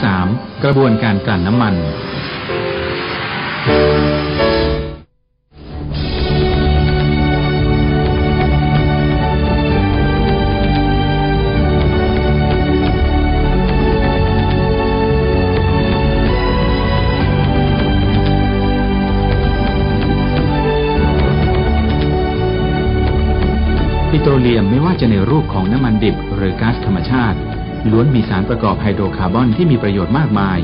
3 กระบวนการกลั่นน้ำมันปิโตรเลียมไม่ว่าจะในรูปของน้ำมันดิบหรือก๊าซธรรมชาติ ล้วนมีสารประกอบไฮโดรคาร์บอนที่มีประโยชน์มากมาย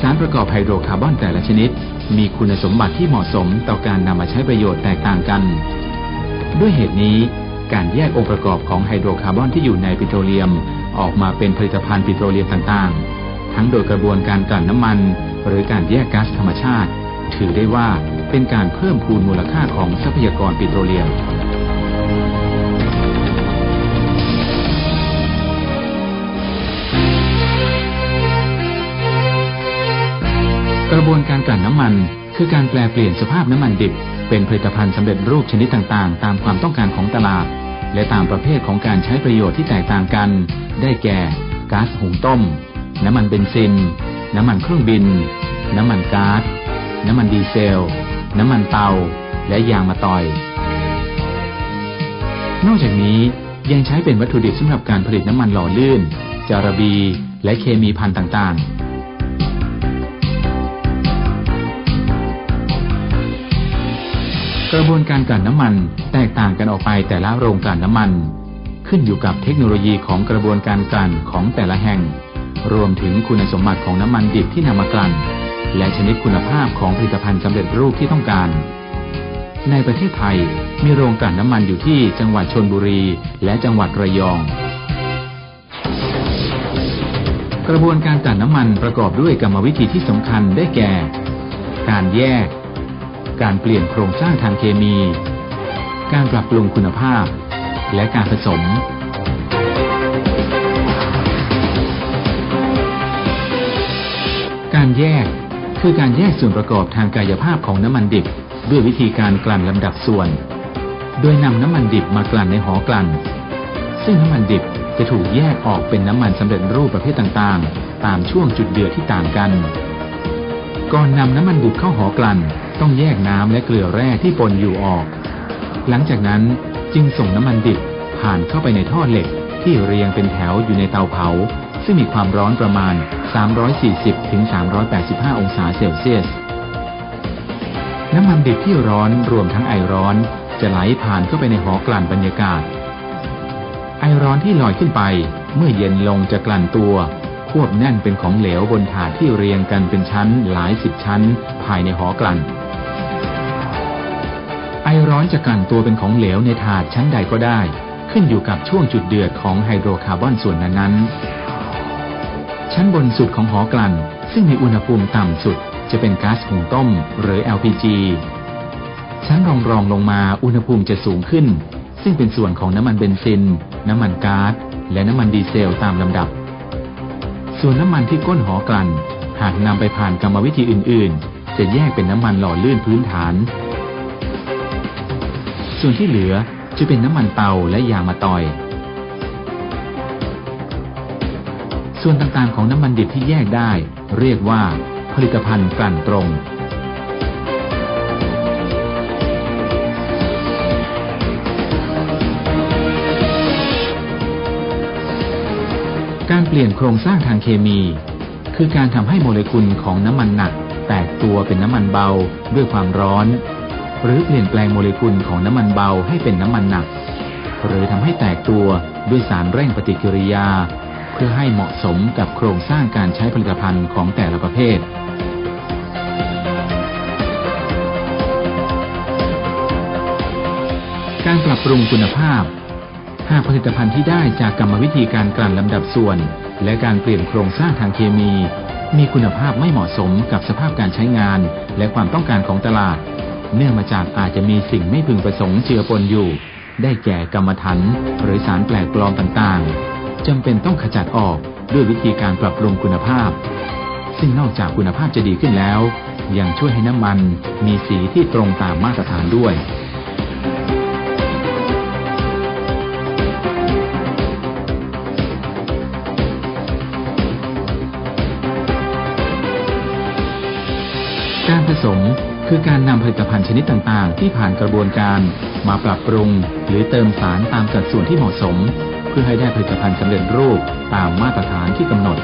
สารประกอบไฮโดรคาร์บอนแต่ละชนิด มีคุณสมบัติที่เหมาะสมต่อการนำมาใช้ประโยชน์แตกต่างกัน ด้วยเหตุนี้ การแยกองค์ประกอบของไฮโดรคาร์บอนที่อยู่ในปิโตรเลียม ออกมาเป็นผลิตภัณฑ์ปิโตรเลียมต่างๆ ทั้งโดยกระบวนการกลั่นน้ำมัน หรือการแยกก๊าซธรรมชาติ ถือได้ว่าเป็นการเพิ่มพูนมูลค่าของทรัพยากรปิโตรเลียม ระบวนการกลั่นน้ำมัน คือการแปลเปลี่ยนสภาพน้ำมันดิบ เป็นผลิตภัณฑ์สำเร็จรูปชนิดต่างๆ ตามความต้องการของตลาด และตามประเภทของการใช้ประโยชน์ที่แตกต่างกัน ได้แก่ก๊าซหุงต้ม น้ำมันเบนซิน น้ำมันเครื่องบิน น้ำมันก๊าซน้ำมันดีเซล น้ำมันเตา และยางมะตอย นอกจากนี้ยังใช้เป็นวัตถุดิบสำหรับการผลิตน้ำมันหล่อลื่น จาระบี และเคมีพันต่างๆ กระบวนการกลั่นน้ำมันแตกต่างกันออกไปแต่ละโรงกลั่นน้ำมัน ขึ้นอยู่กับเทคโนโลยีของกระบวนการกลั่นของแต่ละแห่ง รวมถึงคุณสมบัติของน้ำมันดิบที่นำมากลั่น และชนิดคุณภาพของผลิตภัณฑ์สำเร็จรูปที่ต้องการ ในประเทศไทยมีโรงกลั่นน้ำมันอยู่ที่จังหวัดชนบุรีและจังหวัดระยอง กระบวนการกลั่นน้ำมันประกอบด้วยกรรมวิธีที่สำคัญได้แก่ การแยก การเปลี่ยนโครงสร้างทางเคมี การปรับปรุงคุณภาพ และการผสม การแยกคือการแยกส่วนประกอบทางกายภาพของน้ำมันดิบ ด้วยวิธีการกลั่นลำดับส่วน โดยนำน้ำมันดิบมากลั่นในหอกลั่น ซึ่งน้ำมันดิบจะถูกแยกออกเป็นน้ำมันสำเร็จรูปประเภทต่างๆ ตามช่วงจุดเดือดที่ต่างกัน ก่อนนำน้ำมันดิบเข้าหอกลั่น ต้องแยกน้ำและเกลือแร่ที่ปนอยู่ออก หลังจากนั้นจึงส่งน้ำมันดิบผ่านเข้าไปในท่อเหล็กที่เรียงเป็นแถวอยู่ในเตาเผา ซึ่งมีความร้อนประมาณ 340ถึง385 องศาเซลเซียส น้ำมันดิบที่ร้อนรวมทั้งไอร้อนจะไหลผ่านเข้าไปในหอกลั่นบรรยากาศ ไอร้อนที่ลอยขึ้นไปเมื่อเย็นลงจะกลั่นตัว ควบแน่นเป็นของเหลวบนถาดที่เรียงกันเป็นชั้นหลายสิบชั้น ภายในหอกลั่น อร้อนจะกันตัวเป็นของเหลวในถาดชั้นใดก็ได้ ขึ้นอยู่กับช่วงจุดเดือดของไฮโดรคาร์บอนส่วนนั้นๆ ชั้นบนสุดของหอกลั่น ซึ่งมีอุณหภูมิต่ำสุด จะเป็นก๊าซหุงต้ม หรือ LPG ชั้นรองรองลงมาอุณหภูมิจะสูงขึ้น ซึ่งเป็นส่วนของน้ำมันเบนซิน น้ำมันก๊าซและน้ำมันดีเซลตามลำดับ ส่วนน้ำมันที่ก้นหอกลั่น หากนำไปผ่านกรรมวิธีอื่น ๆ จะแยกเป็นน้ำมันหล่อลื่นพื้นฐาน ส่วนที่เหลือจะเป็นน้ำมันเตาและยางมะตอย ส่วนต่างๆของน้ำมันดิบที่แยกได้ เรียกว่า ผลิตภัณฑ์กลั่นตรงการเปลี่ยนโครงสร้างทางเคมี คือการทำให้โมเลกุลของน้ำมันหนัก แตกตัวเป็นน้ำมันเบาด้วยความร้อน หรือเปลี่ยนแปลงโมเลกุลของน้ำมันเบาให้เป็นน้ำมันหนัก หรือทำให้แตกตัวด้วยสารเร่งปฏิกิริยา เพื่อให้เหมาะสมกับโครงสร้างการใช้ผลิตภัณฑ์ของแต่ละประเภทการปรับปรุงคุณภาพ หากผลิตภัณฑ์ที่ได้จากกรรมวิธีการกลั่นลำดับส่วน และการเปลี่ยนโครงสร้างทางเคมี มีคุณภาพไม่เหมาะสมกับสภาพการใช้งาน และความต้องการของตลาด เนื่องมาจากอาจจะมีสิ่งไม่พึงประสงค์เจือปนอยู่ ได้แก่กรรมฐานหรือสารแปลกปลอมต่างๆจำเป็นต้องขจัดออกด้วยวิธีการปรับปรุงคุณภาพ ซึ่งนอกจากคุณภาพจะดีขึ้นแล้ว ยังช่วยให้น้ำมันมีสีที่ตรงตามมาตรฐานด้วยการผสม คือการนำผลิตภัณฑ์ชนิดต่างๆ ที่ผ่านกระบวนการ มาปรับปรุง หรือเติมสารตามสัดส่วนที่เหมาะสม เพื่อให้ได้ผลิตภัณฑ์สำเร็จรูปตามมาตรฐานที่กำหนด